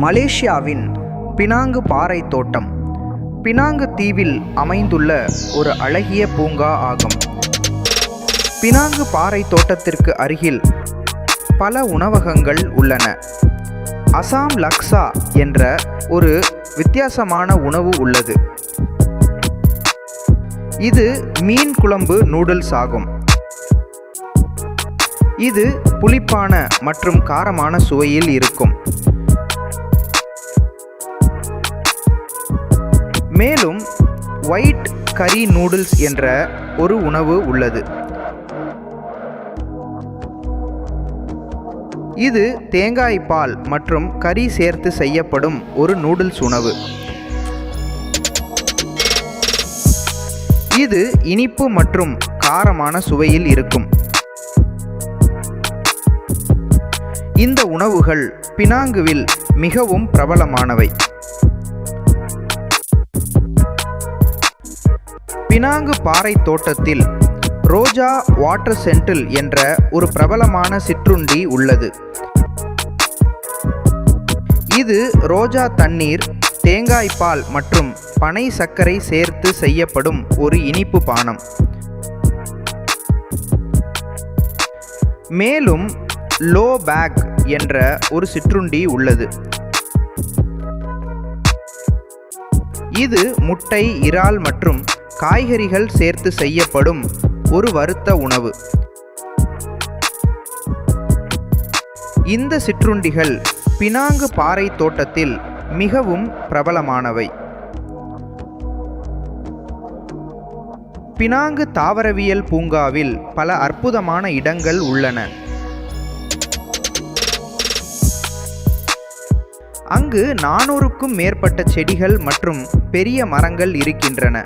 மலேசியாவின் பினாங்கு பாறை தோட்டம். பினாங்கு தீவில் அமைந்துள்ள ஒரு அழகிய பூங்கா ஆகும். பினாங்கு பாறை தோட்டத்திற்கு அருகில் பல உணவகங்கள் உள்ளன. அசாம் லக்ஸா என்ற ஒரு வித்தியாசமான உணவு உள்ளது. இது மீன் குழம்பு நூடுல்ஸ் ஆகும். இது புளிப்பான மற்றும் காரமான சுவையில் இருக்கும். மேலும் ஒயிட் கறி நூடுல்ஸ் என்ற ஒரு உணவு உள்ளது. இது தேங்காய் பால் மற்றும் கறி சேர்த்து செய்யப்படும் ஒரு நூடுல்ஸ் உணவு. இது இனிப்பு மற்றும் காரமான சுவையில் இருக்கும். இந்த உணவுகள் பினாங்குவில் மிகவும் பிரபலமானவை. பினாங்கு பாறை தோட்டத்தில் ரோஜா வாட்டர் சென்டில் என்ற ஒரு பிரபலமான சிற்றுண்டி உள்ளது. இது ரோஜா தண்ணீர் தேங்காய் பால் மற்றும் பனை சர்க்கரை சேர்த்து செய்யப்படும் ஒரு இனிப்பு பானம். மேலும் லோ பேக் என்ற ஒரு சிற்றுண்டி உள்ளது. இது முட்டை இறால் மற்றும் காய்கறிகள் சேர்த்து செய்யப்படும் ஒரு வறுத்த உணவு. இந்த சிற்றுண்டிகள் பினாங்கு பாறை தோட்டத்தில் மிகவும் பிரபலமானவை. பினாங்கு தாவரவியல் பூங்காவில் பல அற்புதமான இடங்கள் உள்ளன. அங்கு நானூறுக்கும் மேற்பட்ட செடிகள் மற்றும் பெரிய மரங்கள் இருக்கின்றன.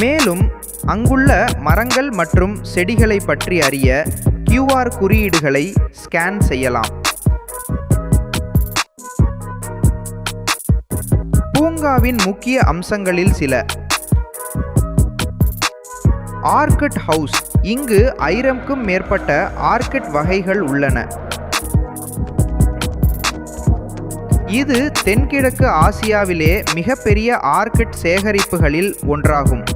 மேலும் அங்குள்ள மரங்கள் மற்றும் செடிகளை பற்றி அறிய கியூஆர் குறியீடுகளை ஸ்கேன் செய்யலாம். பூங்காவின் முக்கிய அம்சங்களில் சில. Orchid house. இங்கு ஆயிரம்க்கும் மேற்பட்ட ஆர்கிட் வகைகள் உள்ளன. இது தென்கிழக்கு ஆசியாவிலே மிகப்பெரிய ஆர்கிட் சேகரிப்புகளில் ஒன்றாகும்.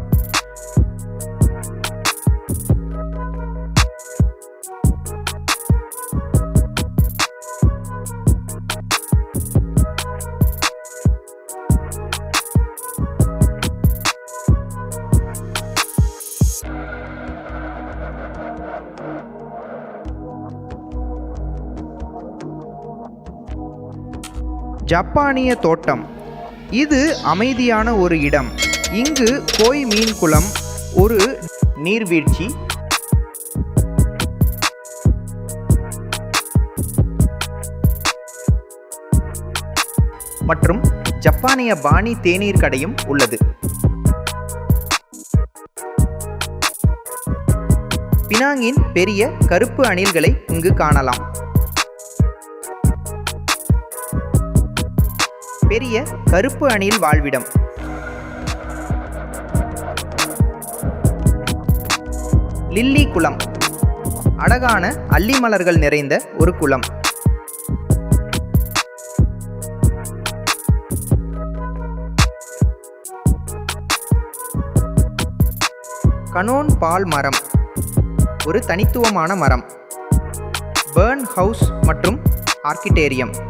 ஜப்பானிய தோட்டம். இது அமைதியான ஒரு இடம். இங்கு கோய் மீன் குளம் ஒரு நீர்வீழ்ச்சி. மற்றும் ஜப்பானிய பாணி தேநீர் கடையும் உள்ளது. பினாங்கின் பெரிய கருப்பு அணில்களை இங்கு காணலாம். பெரிய கருப்பு அணில் வாழ்விடம். லில்லி குளம். அழகான அல்லி மலர்கள் நிறைந்த ஒரு குளம். கனோன் பால் மரம். ஒரு தனித்துவமான மரம். பேர்ன் ஹவுஸ் மற்றும் ஆர்கிடேரியம்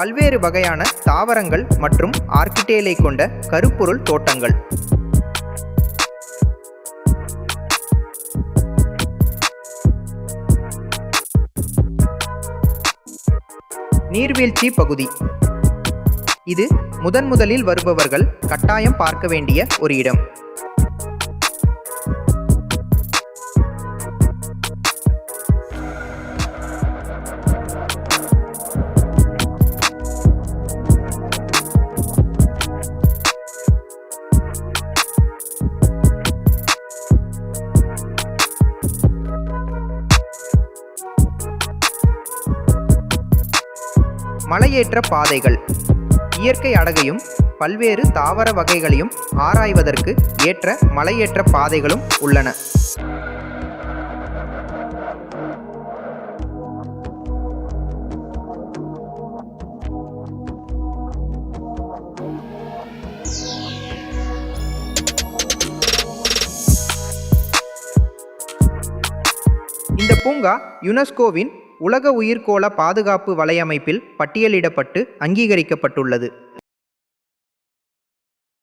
பல்வேறு வகையான தாவரங்கள் மற்றும் ஆர்கிடேலை கொண்ட கருப்பொருள் தோட்டங்கள். நீர்வீழ்ச்சி பகுதி. இது முதன் முதலில் வருபவர்கள் கட்டாயம் பார்க்க வேண்டிய ஒரு இடம். மலையேற்ற பாதைகள். இயற்கை அழகையும் பல்வேறு தாவர வகைகளையும் ஆராய்வதற்கு ஏற்ற மலையேற்ற பாதைகளும் உள்ளன. இந்த பூங்கா யுனெஸ்கோவின் உலக உயிர்கோள பாதுகாப்பு வலையமைப்பில் பட்டியலிடப்பட்டு அங்கீகரிக்கப்பட்டுள்ளது.